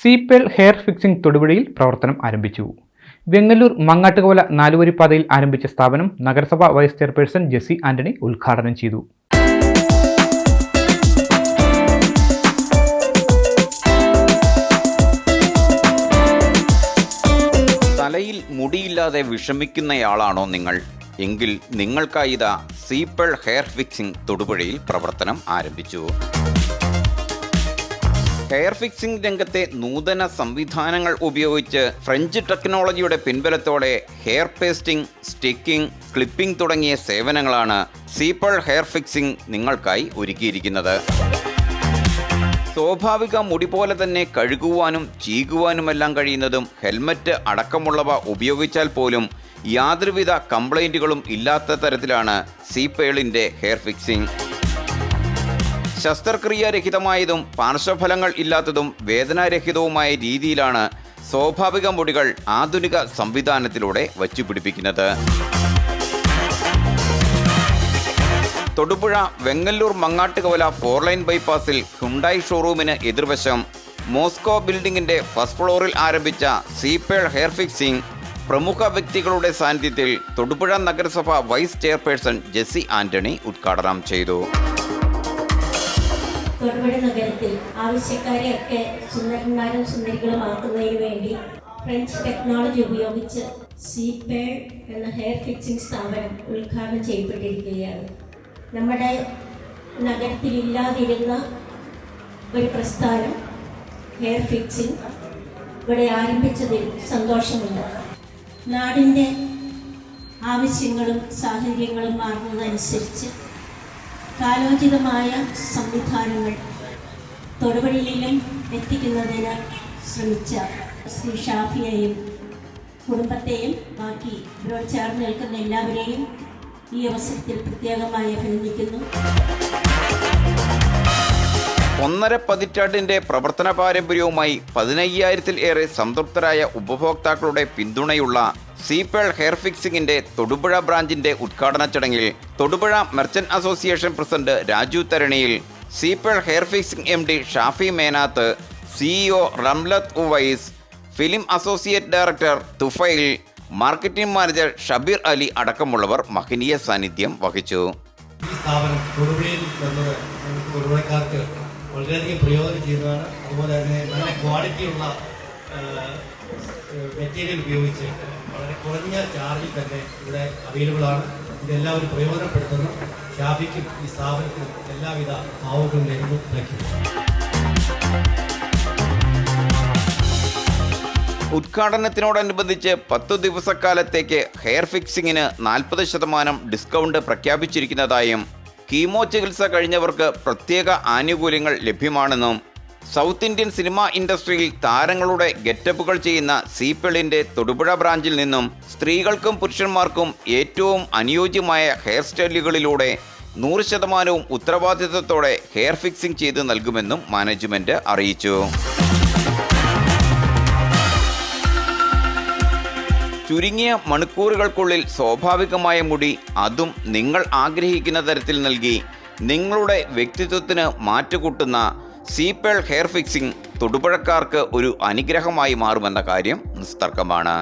സീപ്പേൾ hair fixing തൊടുപുഴയിൽ പ്രവർത്തനം ആരംഭിച്ചു. വെങ്ങല്ലൂർ മങ്ങാട്ടുകോല നാലുവരി പാതയിൽ ആരംഭിച്ച സ്ഥാപനം നഗരസഭാ വൈസ് ചെയർപേഴ്സൺ ജെസി ആന്റണി ഉദ്ഘാടനം ചെയ്തു. തലയിൽ മുടിയില്ലാതെ വിഷമിക്കുന്നയാളാണോ നിങ്ങൾ? എങ്കിൽ നിങ്ങൾക്കായി ഇതാ ഹെയർ ഫിക്സിംഗ് തൊടുപുഴയിൽ പ്രവർത്തനം ആരംഭിച്ചു. ഹെയർ ഫിക്സിംഗ് രംഗത്തെ നൂതന സംവിധാനങ്ങൾ ഉപയോഗിച്ച് ഫ്രഞ്ച് ടെക്നോളജിയുടെ പിൻബലത്തോടെ ഹെയർ പേസ്റ്റിംഗ് സ്റ്റിക്കിംഗ് ക്ലിപ്പിംഗ് തുടങ്ങിയ സേവനങ്ങളാണ് സീപ്പൾ ഹെയർ ഫിക്സിംഗ് നിങ്ങൾക്കായി ഒരുക്കിയിരിക്കുന്നത്. സ്വാഭാവിക മുടി പോലെ തന്നെ കഴുകുവാനും ചീകുവാനുമെല്ലാം കഴിയുന്നതും ഹെൽമറ്റ് അടക്കമുള്ളവ ഉപയോഗിച്ചാൽ പോലും യാതൊരുവിധ കംപ്ലൈന്റുകളും ഇല്ലാത്ത തരത്തിലാണ് സീപ്പേളിന്റെ ഹെയർ ഫിക്സിംഗ്. ശസ്ത്രക്രിയാരഹിതമായതും പാർശ്വഫലങ്ങൾ ഇല്ലാത്തതും വേദനാരഹിതവുമായ രീതിയിലാണ് സ്വാഭാവിക മുടികൾ ആധുനിക സംവിധാനത്തിലൂടെ വച്ചുപിടിപ്പിക്കുന്നത്. തൊടുപുഴ വെങ്ങല്ലൂർ മങ്ങാട്ടുകവല ഫോർ ലൈൻ ബൈപ്പാസിൽ ഹുണ്ടായി ഷോറൂമിന് എതിർവശം മോസ്കോ ബിൽഡിംഗിന്റെ ഫസ്റ്റ് ഫ്ലോറിൽ ആരംഭിച്ച സീപേൾ ഹെയർ ഫിക്സിംഗ് പ്രമുഖ വ്യക്തികളുടെ സാന്നിധ്യത്തിൽ തൊടുപുഴ നഗരസഭ വൈസ് ചെയർപേഴ്സൺ ജെസ്സി ആന്റണി ഉദ്ഘാടനം ചെയ്തു. തൊടുപുഴ നഗരത്തിൽ ആവശ്യക്കാരെയൊക്കെ സുന്ദരന്മാരും സുന്ദരികളുമാക്കുന്നതിന് വേണ്ടി ഫ്രഞ്ച് ടെക്നോളജി ഉപയോഗിച്ച് സീപേൾ എന്ന ഹെയർ ഫിക്സിംഗ് സ്ഥാപനം ഉദ്ഘാടനം ചെയ്യപ്പെട്ടിരിക്കുകയാണ്. നമ്മുടെ നഗരത്തിലില്ലാതിരുന്ന ഒരു പ്രസ്ഥാനം ഹെയർ ഫിക്സിംഗ് ഇവിടെ ആരംഭിച്ചതിൽ സന്തോഷമുണ്ട്. നാടിന്റെ ആവശ്യങ്ങളും സാഹചര്യങ്ങളും മാറുന്നതനുസരിച്ച് കാലോചിതമായ സംവിധാനങ്ങൾ തൊടുപുഴയിലും എത്തിക്കുന്നതിന് ശ്രമിച്ച ശ്രീ ഷാഫിയെയും കുടുംബത്തെയും ബാക്കി ഇവരോട് ചേർന്ന് നിൽക്കുന്ന എല്ലാവരെയും ഈ അവസരത്തിൽ പ്രത്യേകമായി അഭിനന്ദിക്കുന്നു. ഒന്നര പതിറ്റാണ്ടിന്റെ പ്രവർത്തന പാരമ്പര്യവുമായി പതിനയ്യായിരത്തിൽ ഏറെ സംതൃപ്തരായ ഉപഭോക്താക്കളുടെ പിന്തുണയുള്ള സീപ്പേൾ ഹെയർ ഫിക്സിംഗിന്റെ തൊടുപുഴ ബ്രാഞ്ചിന്റെ ഉദ്ഘാടന ചടങ്ങിൽ Thodupuzha merchant association president Raju തരണിയിൽ Sea Pearl hair fixing M D Shafi Menath CEO Ramlath Uvais film associate director Thufail marketing manager Shabeer Ali അടക്കമുള്ളവർ മഹനീയ സാന്നിധ്യം വഹിച്ചു. ഈ സ്ഥാപനം തൊടുപുഴയിൽ വന്നത് വളരെയധികം പ്രയോജനം ചെയ്യുന്നതാണ് അതുപോലെ തന്നെ നല്ല ക്വാളിറ്റിയുള്ള മെറ്റീരിയൽ ഉപയോഗിച്ച് വളരെ കുറഞ്ഞ ചാർജിൽ തന്നെ ഇവിടെ അവൈലബിൾ ആണ്. ഇതെല്ലാവരും പ്രയോജനപ്പെടുത്തുന്നു. ഷാഫിക്കും ഈ സ്ഥാപനത്തിനും എല്ലാവിധ ഭാവങ്ങളും യു ഉദ്ഘാടനത്തിനോടനുബന്ധിച്ച് പത്തു ദിവസക്കാലത്തേക്ക് ഹെയർ ഫിക്സിങ്ങിന് നാൽപ്പത് ശതമാനം ഡിസ്കൗണ്ട് പ്രഖ്യാപിച്ചിരിക്കുന്നതായും കീമോ ചികിത്സ കഴിഞ്ഞവർക്ക് പ്രത്യേക ആനുകൂല്യങ്ങൾ ലഭ്യമാണെന്നും സൗത്ത് ഇന്ത്യൻ സിനിമാ ഇൻഡസ്ട്രിയിൽ താരങ്ങളുടെ ഗെറ്റപ്പുകൾ ചെയ്യുന്ന സീപ്പിളിന്റെ തൊടുപുഴ ബ്രാഞ്ചിൽ നിന്നും സ്ത്രീകൾക്കും പുരുഷന്മാർക്കും ഏറ്റവും അനുയോജ്യമായ ഹെയർ സ്റ്റൈലുകളിലൂടെ നൂറ് ശതമാനവും ഉത്തരവാദിത്തത്തോടെ ഹെയർ ഫിക്സിംഗ് ചെയ്ത് നൽകുമെന്നും മാനേജ്മെന്റ് അറിയിച്ചു. ചുരുങ്ങിയ മണിക്കൂറുകൾക്കുള്ളിൽ സ്വാഭാവികമായ മുടി അതും നിങ്ങൾ ആഗ്രഹിക്കുന്ന തരത്തിൽ നൽകി നിങ്ങളുടെ വ്യക്തിത്വത്തിന് മാറ്റുകൂട്ടുന്ന സീപ്പേൾ ഹെയർ ഫിക്സിംഗ് തൊടുപുഴക്കാർക്ക് ഒരു അനുഗ്രഹമായി മാറുമെന്ന കാര്യം നിസ്തർക്കമാണ്.